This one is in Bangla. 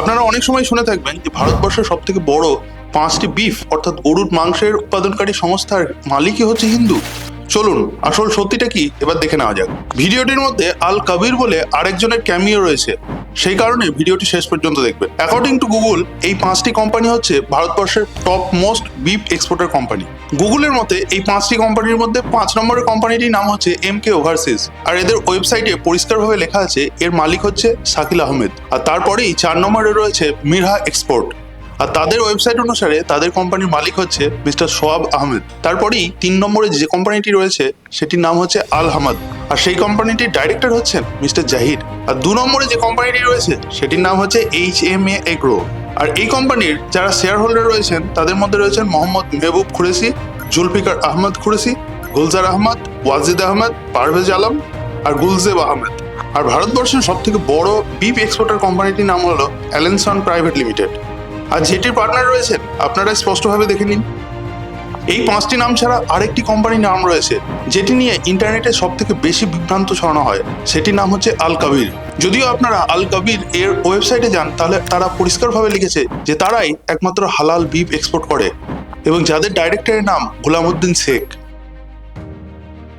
আপনারা অনেক সময় শুনে থাকবেন যে ভারতবর্ষের সব থেকে বড় পাঁচটি বিফ অর্থাৎ গরুর মাংসের উৎপাদনকারী সংস্থার মালিকই হচ্ছে হিন্দু। চলুন, আসল সত্যিটা কি? এবার দেখে নেওয়া যাক। ভিডিওটির মধ্যে আল কবির বলে আরেকজনের ক্যামিও রয়েছে। সেই কারণে ভিডিওটি শেষ পর্যন্ত দেখবেন অ্যাকর্ডিং টু গুগল এই পাঁচটি কোম্পানি হচ্ছে ভারতবর্ষের top most beep exporter company গুগলের মতে, এই পাঁচটি কোম্পানির মধ্যে পাঁচ নম্বরের কোম্পানিটির নাম হচ্ছে এম কে ওভারসিজ আর এদের ওয়েবসাইটে পরিষ্কারভাবে লেখা আছে, এর মালিক হচ্ছে শাকিল আহমেদ। আর তারপরেই চার নম্বরে রয়েছে মিরহা এক্সপোর্ট আর তাদের ওয়েবসাইট অনুসারে তাদের কোম্পানির মালিক হচ্ছে মিস্টার সোয়াব আহমেদ। তারপরেই তিন নম্বরে যে কোম্পানিটি রয়েছে, সেটির নাম হচ্ছে আল হামাদ। আর সেই কোম্পানিটির ডাইরেক্টর হচ্ছেন মিস্টার জাহির আর দু নম্বরে যে কোম্পানিটি রয়েছে, সেটির নাম হচ্ছে এইচ এম এ এগ্রো আর এই কোম্পানির যারা শেয়ার হোল্ডার রয়েছেন, তাদের মধ্যে রয়েছেন মোহাম্মদ মেহবুব খুরেসি জুলফিকার আহমদ খুরেসি গুলজার আহমদ, ওয়াজিদ আহমদ, পারভেজ আলম আর গুলজেব আহমেদ। আর ভারতবর্ষের সব থেকে বড় বিপ এক্সপোর্টার কোম্পানিটির নাম হলো অ্যালেনসন প্রাইভেট লিমিটেড আর যেটির পার্টনার রয়েছেন, আপনারা স্পষ্টভাবে দেখে নিন। এই পাঁচটি নাম ছাড়া আরেকটি কোম্পানির নাম রয়েছে, যেটি নিয়ে ইন্টারনেটে সব থেকে বেশি বিভ্রান্ত ছড়ানো হয়। সেটির নাম হচ্ছে আল কবির। যদিও আপনারা আল কবির এর ওয়েবসাইটে যান, তাহলে তারা পরিষ্কারভাবে লিখেছে যে তারাই একমাত্র হালাল বিফ এক্সপোর্ট করে এবং যাদের ডাইরেক্টরের নাম গোলামউদ্দিন শেখ।